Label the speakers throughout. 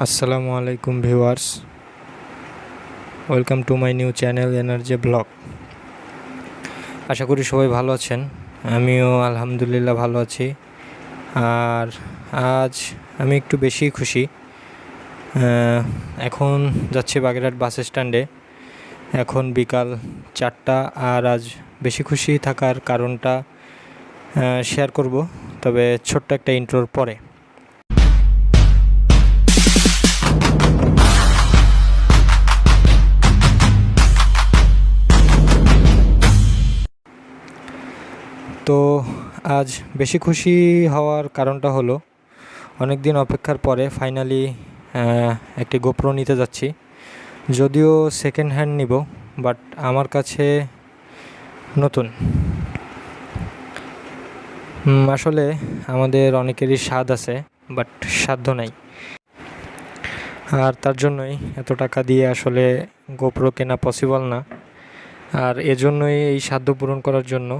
Speaker 1: আসসালামু আলাইকুম viewers. Welcome to my new channel energy blog. আশা করি সবাই ভালো আছেন। আমিও আলহামদুলিল্লাহ ভালো আছি। আর আজ আমি একটু বেশি খুশি। এখন যাচ্ছি বাগেরহাট বাস স্ট্যান্ডে। এখন বিকাল চারটা আর আজ বেশি খুশি থাকার কারণটা শেয়ার করব। তবে ছোট্ট একটা ইন্ট্রোর পরে। তো আজ বেশি খুশি হওয়ার কারণটা হলো অনেক দিন অপেক্ষার পরে ফাইনালি একটি গোপ্রো নিতে যাচ্ছি। যদিও সেকেন্ড হ্যান্ড নিব বাট আমার কাছে নতুন। আসলে আমাদের অনেকেরই স্বাদ আছে বাট সাধ্য নাই। আর তার জন্যই এত টাকা দিয়ে আসলে গোপ্রো কেনা পসিবল না। আর এজন্যই এই সাধ্য পূরণ করার জন্য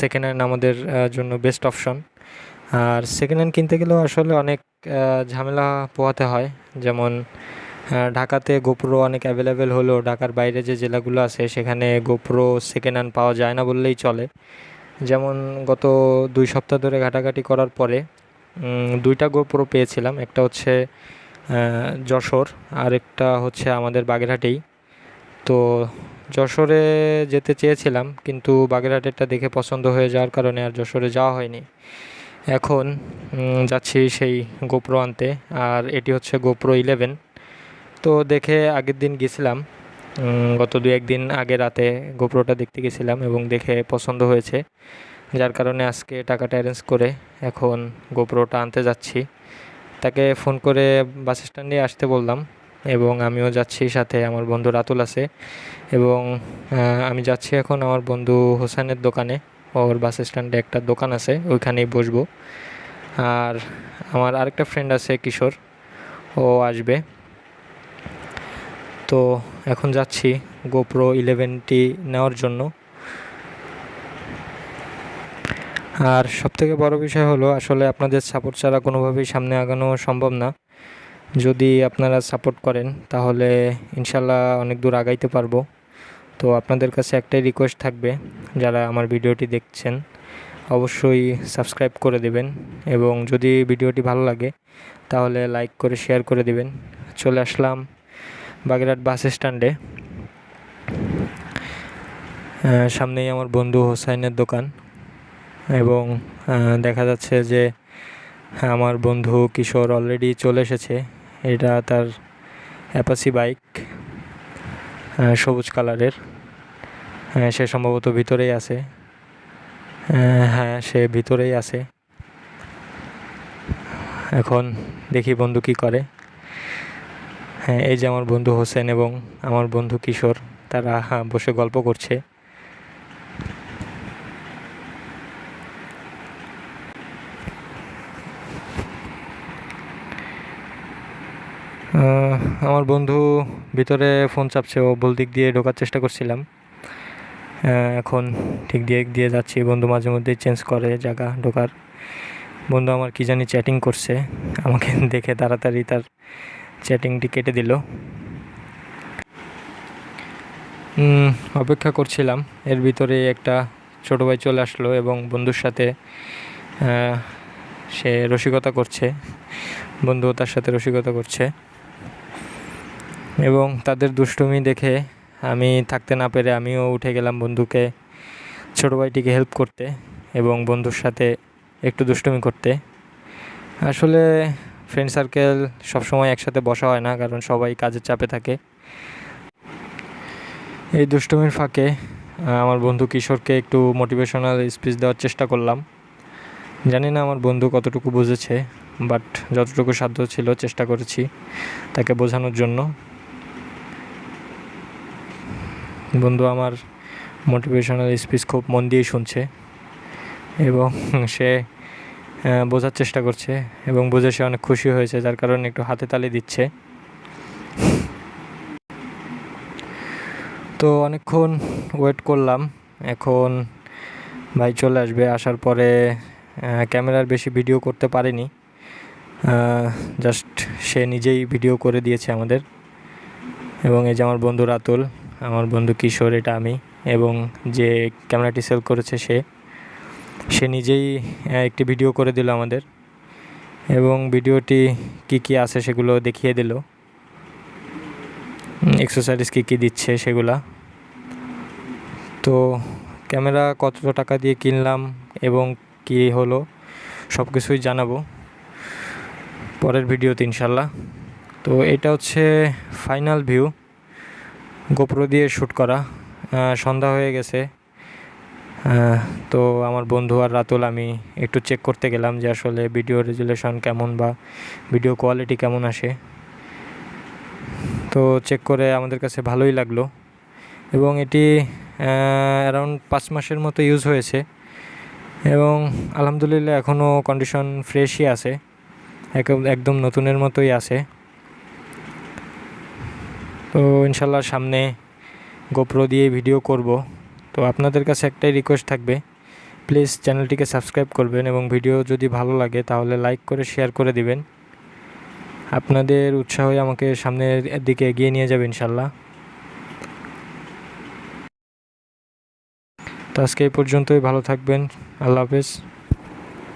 Speaker 1: সেকেন্ড হ্যান্ড আমাদের জন্য বেস্ট অপশন আর সেকেন্ড হ্যান্ড কিনতে গেলেও আসলে অনেক ঝামেলা পোহাতে হয়। যেমন ঢাকাতে গোপ্রো অনেক অ্যাভেলেবেল হলেও ঢাকার বাইরে যে জেলাগুলো আছে, সেখানে গোপ্রো সেকেন্ড হ্যান্ড পাওয়া যায় না বললেই চলে। যেমন, গত দুই সপ্তাহ ধরে ঘাটাঘাটি করার পরে দুইটা গোপ্রো পেয়েছিলাম। একটা হচ্ছে যশোর আর একটা হচ্ছে আমাদের বাগেরহাটেই। তো যশোরে যেতে চেয়েছিলাম, কিন্তু বাগেরহাটেরটা দেখে পছন্দ হয়ে যাওয়ার কারণে আর যশোরে যাওয়া হয়নি। এখন যাচ্ছি সেই গোপ্রো আনতে, আর এটি হচ্ছে গোপ্রো ইলেভেন তো দেখে আগের দিন গেছিলাম গত দু একদিন আগে রাতে গোপ্রোটা দেখতে গেছিলাম এবং দেখে পছন্দ হয়েছে। যার কারণে আজকে টাকাটা অ্যারেঞ্জ করে এখন গোপ্রোটা আনতে যাচ্ছি। তাকে ফোন করে বাস স্ট্যান্ডে আসতে বললাম। এবং আমিও যাচ্ছি সাথে, আমার বন্ধু রাতুল আছে। এবং আমি যাচ্ছি এখন আমার বন্ধু হোসেনের দোকানে। ওর বাস স্ট্যান্ডে একটা দোকান আছে, ওইখানেই বসবো। আর আমার আরেকটা ফ্রেন্ড আছে, কিশোর। ও আসবে। তো এখন যাচ্ছি গোপ্রো ইলেভেনটি নেওয়ার জন্য। আর সবথেকে বড় বিষয় হলো, আসলে আপনাদের সাপোর্ট ছাড়া কোনোভাবেই সামনে আগানো সম্ভব না। যদি আপনারা সাপোর্ট করেন, তাহলে ইনশাল্লাহ অনেক দূর আগাইতে পারব। তো আপনাদের কাছে একটাই রিকোয়েস্ট থাকবে, যারা আমার ভিডিওটি দেখছেন, অবশ্যই সাবস্ক্রাইব করে দেবেন এবং যদি ভিডিওটি ভালো লাগে, তাহলে লাইক করে শেয়ার করে দেবেন। চলে আসলাম বাগেরহাট বাস স্ট্যান্ডে। সামনেই আমার বন্ধু হোসাইনের দোকান এবং দেখা যাচ্ছে যে, আমার বন্ধু কিশোর অলরেডি চলে এসেছে। এটা তার অ্যাপাসি বাইক সবুজ কালারের। সে সম্ভবত ভিতরেই আছে। হ্যাঁ সে ভিতরেই আছে। এখন দেখি বন্ধু কি করে। হ্যাঁ এই যে আমার বন্ধু হোসেন এবং আমার বন্ধু কিশোর তারা হ্যাঁ, বসে গল্প করছে। আমার বন্ধু ভিতরে ফোন চাপছে, ও ভুল দিক দিয়ে ঢোকার চেষ্টা করছিলাম। এখন ঠিক দিয়ে দিয়ে যাচ্ছি। বন্ধু মাঝে মধ্যেই চেঞ্জ করে জায়গা ঢোকার। বন্ধু আমার কী জানি চ্যাটিং করছে। আমাকে দেখে তাড়াতাড়ি তার চ্যাটিংটি কেটে দিল। অপেক্ষা করছিলাম। এর ভিতরে একটা ছোটো ভাই চলে আসলো এবং বন্ধুর সাথে সে রসিকতা করছে। বন্ধু তার সাথে রসিকতা করছে। এবং তাদের দুষ্টুমি দেখে আমি থাকতে না পেরে আমিও উঠে গেলাম বন্ধুকে, ছোটো ভাইটিকে হেল্প করতে এবং বন্ধুর সাথে একটু দুষ্টুমি করতে। আসলে ফ্রেন্ড সার্কেল সবসময় একসাথে বসা হয় না, কারণ সবাই কাজের চাপে থাকে। এই দুষ্টুমির ফাঁকে আমার বন্ধু কিশোরকে একটু মোটিভেশনাল স্পিচ দেওয়ার চেষ্টা করলাম। জানি না আমার বন্ধু কতটুকু বুঝেছে বাট যতটুকু সাধ্য ছিল চেষ্টা করেছি তাকে বোঝানোর জন্য। বন্ধু, আমার মোটিভেশনাল স্পিচ খুব মন দিয়ে শুনছে এবং সে বোঝার চেষ্টা করছে এবং বুঝে সে অনেক খুশি হয়েছে, যার কারণে একটু হাতে তালি দিচ্ছে। তো অনেকক্ষণ ওয়েট করলাম, এখন ভাই চলে আসবে, আসার পরে ক্যামেরার বেশি ভিডিও করতে পারেনি। জাস্ট সে নিজেই ভিডিও করে দিয়েছে আমাদের। এবং এই যে আমার বন্ধু রাতুল আমার বন্ধু কিশোর, এটা আমি। এবং যে ক্যামেরাটি সেল করেছে সে সে নিজেই একটি ভিডিও করে দিল আমাদের। এবং ভিডিওটি কি কি আছে সেগুলো দেখিয়ে দিল। এক্সারসাইজ কী কী দিচ্ছে সেগুলা। তো ক্যামেরা কত টাকা দিয়ে কিনলাম এবং কি হলো সব কিছুই জানাব পরের ভিডিওতে ইনশাল্লাহ। তো এটা হচ্ছে ফাইনাল ভিউ গোপ্রো দিয়ে শ্যুট করা। সন্ধ্যা হয়ে গেছে। তো আমার বন্ধু আর রাতুল, আমি একটু চেক করতে গেলাম যে আসলে ভিডিও রেজুলেশন কেমন বা ভিডিও কোয়ালিটি কেমন আসে। তো চেক করে আমাদের কাছে ভালোই লাগল। এবং এটি অ্যারাউন্ড পাঁচ মাসের মতো ইউজ হয়েছে। এবং আলহামদুলিল্লাহ এখনও কন্ডিশন ফ্রেশই আছে। এক- একদম নতুনের মতোই আছে। তো ইনশাল্লাহ সামনে গোপ্রো দিয়ে ভিডিও করব। তো আপনাদের কাছে একটাই রিকোয়েস্ট থাকবে প্লিজ চ্যানেলটিকে সাবস্ক্রাইব করবেন এবং ভিডিও যদি ভালো লাগে তাহলে লাইক করে শেয়ার করে দিবেন। আপনাদের উৎসাহই আমাকে সামনের দিকে এগিয়ে নিয়ে যাবে ইনশাল্লাহ। তো আজকে এই পর্যন্তই, ভালো থাকবেন, আল্লাহ হাফেজ।